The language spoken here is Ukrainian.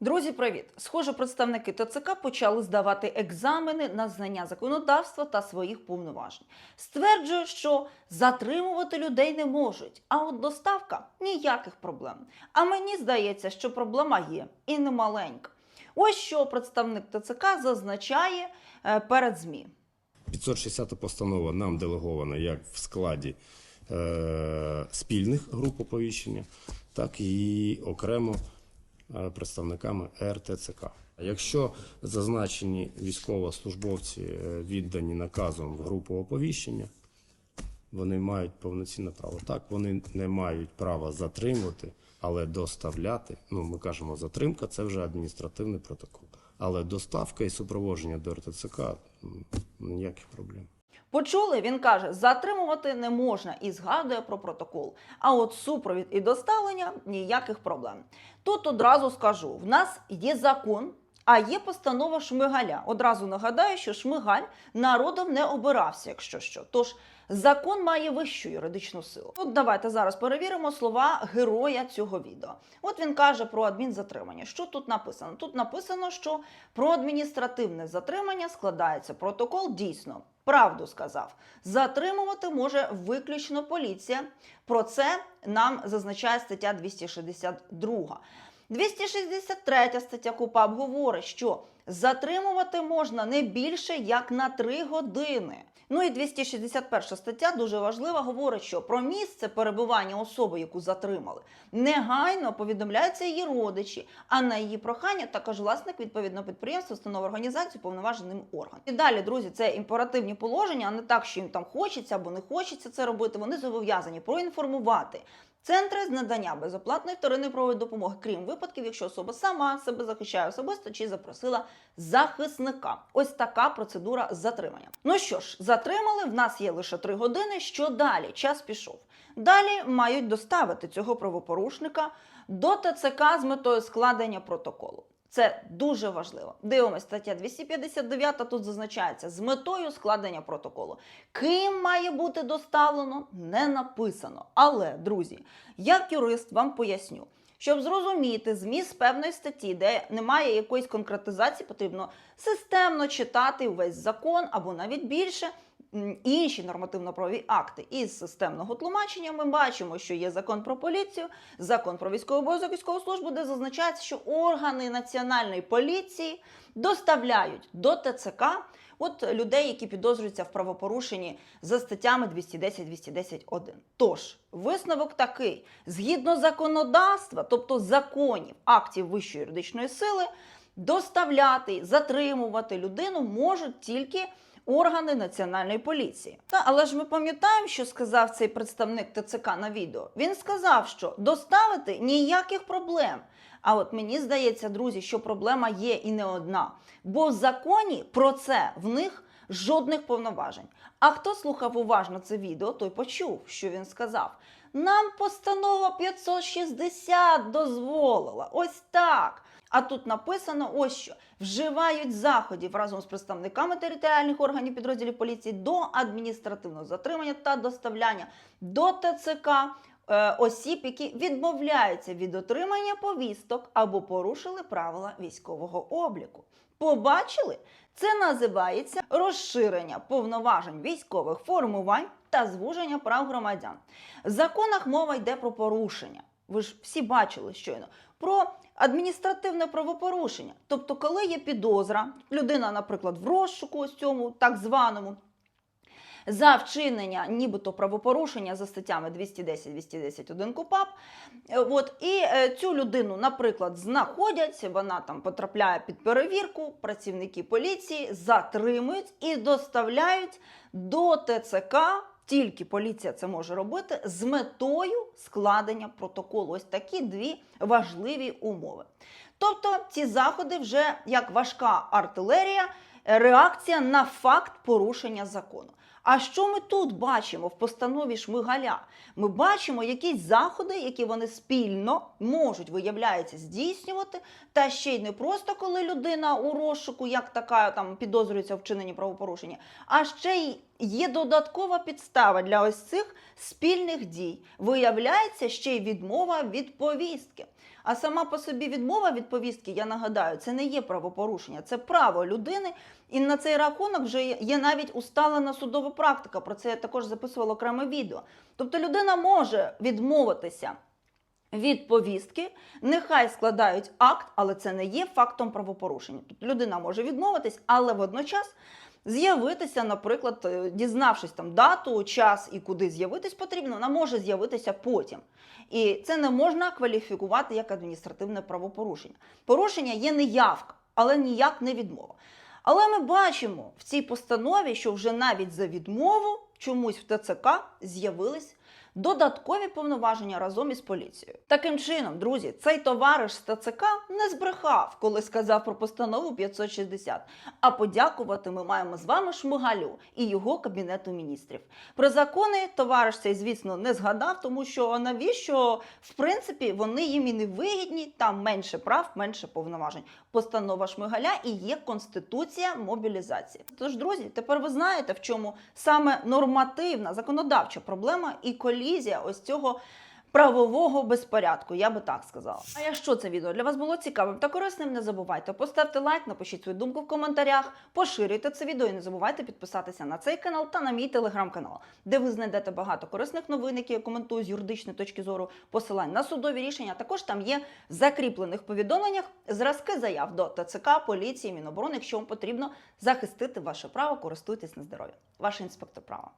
Друзі, привіт! Схоже, представники ТЦК почали здавати екзамени на знання законодавства та своїх повноважень. Стверджують, що затримувати людей не можуть, а от доставка ніяких проблем. А мені здається, що проблема є і не маленька. Ось що представник ТЦК зазначає е, перед ЗМІ. 560 постанова нам делегована як в складі е, спільних груп оповіщення, так і окремо представниками РТЦК. Якщо зазначені військовослужбовці е, віддані наказом в групу оповіщення, вони мають повноцінне право. Так, вони не мають права затримувати, але доставляти. Ну, ми кажемо, затримка це вже адміністративний протокол. Але доставка і супроводження до РТЦК ніяких проблем. Почули, він каже, затримувати не можна і згадує про протокол. А от супровід і доставлення ніяких проблем. Тут одразу скажу: в нас є закон. А є постанова Шмигаля. Одразу нагадаю, що Шмигаль народом не обирався, якщо що. Тож закон має вищу юридичну силу. От давайте зараз перевіримо слова героя цього відео. От він каже про адмінзатримання. Що тут написано? Тут написано, що про адміністративне затримання складається протокол дійсно. Правду сказав, затримувати може виключно поліція. Про це нам зазначає стаття 262. 263 стаття КУПАП говорить, що затримувати можна не більше як на 3 години. Ну і 261 стаття дуже важлива, говорить, що про місце перебування особи, яку затримали, негайно повідомляються її родичі, а на її прохання також власник відповідного підприємства, установи організації, повноваженим орган. І далі, друзі, це імперативні положення, а не так, що їм там хочеться або не хочеться це робити. Вони зобов'язані проінформувати. Центри з надання безоплатної вторинної правової допомоги, крім випадків, якщо особа сама себе захищає особисто чи запросила захисника. Ось така процедура затримання. Ну що ж, затримали. В нас є лише три години. Що далі? Час пішов. Далі мають доставити цього правопорушника до ТЦК з метою складення протоколу. Це дуже важливо. Дивимось, стаття 259 тут зазначається з метою складення протоколу. Ким має бути доставлено, не написано. Але, друзі, як юрист вам поясню. Щоб зрозуміти зміст певної статті, де немає якоїсь конкретизації, потрібно системно читати увесь закон або навіть більше інші нормативно-правові акти. Із системного тлумачення ми бачимо, що є закон про поліцію, закон про військовий обов'язок військову службу, де зазначається, що органи національної поліції доставляють до ТЦК от людей, які підозрюються в правопорушенні за статтями 210-210-1. Тож, висновок такий: згідно законодавства, тобто законів, актів вищої юридичної сили, доставляти, затримувати людину можуть тільки органи національної поліції. Та але ж ми пам'ятаємо, що сказав цей представник ТЦК на відео. Він сказав, що доставити ніяких проблем. А от мені здається, друзі, що проблема є і не одна. Бо в законі про це в них жодних повноважень. А хто слухав уважно це відео, той почув, що він сказав. Нам постанова 560 дозволила. Ось так. А тут написано ось що вживають заходів разом з представниками територіальних органів підрозділів поліції до адміністративного затримання та доставляння до ТЦК е, осіб, які відмовляються від отримання повісток або порушили правила військового обліку. Побачили? Це називається розширення повноважень військових формувань та звуження прав громадян. В законах мова йде про порушення. Ви ж всі бачили щойно про адміністративне правопорушення. Тобто, коли є підозра, людина, наприклад, в розшуку ось цьому так званому. За вчинення, нібито правопорушення за статтями 210-210-1 КУПАП. Е, От, і е, цю людину, наприклад, знаходять, вона там потрапляє під перевірку, працівники поліції затримують і доставляють до ТЦК. Тільки поліція це може робити з метою складення протоколу. Ось такі дві важливі умови. Тобто ці заходи вже як важка артилерія, реакція на факт порушення закону. А що ми тут бачимо в постанові Шмигаля? Ми бачимо якісь заходи, які вони спільно можуть, виявляється, здійснювати. Та ще й не просто коли людина у розшуку, як така там підозрюється в вчиненні правопорушення, а ще й є додаткова підстава для ось цих спільних дій. Виявляється, ще й відмова від повістки. А сама по собі відмова від повістки, я нагадаю, це не є правопорушення, це право людини. І на цей рахунок вже є- навіть усталена судова практика. Про це я також записувала окреме відео. Тобто людина може відмовитися від повістки, нехай складають акт, але це не є фактом правопорушення. Тобто людина може відмовитись, але водночас з'явитися, наприклад, е, дізнавшись там дату, час і куди з'явитись потрібно, вона може з'явитися потім. І це не можна кваліфікувати як адміністративне правопорушення. Порушення є неявка, але ніяк не відмова. Але ми бачимо в цій постанові, що вже навіть за відмову чомусь в ТЦК з'явились додаткові повноваження разом із поліцією. Таким чином, друзі, цей товариш з ТЦК не збрехав, коли сказав про постанову 560. А подякувати ми маємо з вами Шмигалю і його кабінету міністрів. Про закони товариш цей, звісно, не згадав, тому що навіщо в принципі вони їм і не вигідні, там менше прав, менше повноважень. Постанова Шмигаля і є конституція мобілізації. Тож, друзі, тепер ви знаєте, в чому саме нормативна законодавча проблема і колізія ось цього. Правового безпорядку, я би так сказала. А якщо це відео для вас було цікавим та корисним, не забувайте поставте лайк, напишіть свою думку в коментарях, поширюйте це відео і не забувайте підписатися на цей канал та на мій телеграм-канал, де ви знайдете багато корисних новин, які я коментую з юридичної точки зору, посилань на судові рішення. Також там є в закріплених повідомленнях зразки заяв до ТЦК, поліції, Міноборони, якщо вам потрібно захистити ваше право, користуйтесь на здоров'я. Ваш інспектор права.